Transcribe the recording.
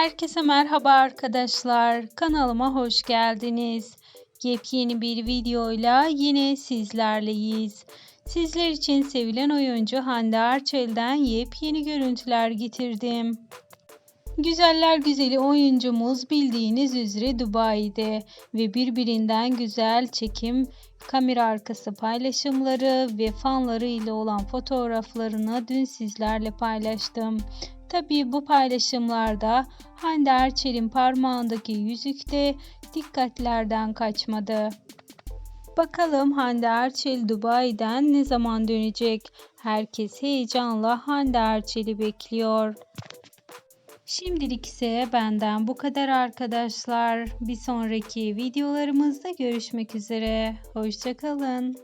Herkese merhaba arkadaşlar. Kanalıma hoş geldiniz. Yepyeni bir videoyla yine sizlerleyiz. Sizler için sevilen oyuncu Hande Erçel'den yepyeni görüntüler getirdim. Güzeller güzeli oyuncumuz bildiğiniz üzere Dubai'de ve birbirinden güzel çekim kamera arkası paylaşımları ve fanları ile olan fotoğraflarını dün sizlerle paylaştım. Tabii bu paylaşımlarda Hande Erçel'in parmağındaki yüzük de dikkatlerden kaçmadı. Bakalım Hande Erçel Dubai'den ne zaman dönecek? Herkes heyecanla Hande Erçel'i bekliyor. Şimdilik ise benden bu kadar arkadaşlar. Bir sonraki videolarımızda görüşmek üzere. Hoşçakalın.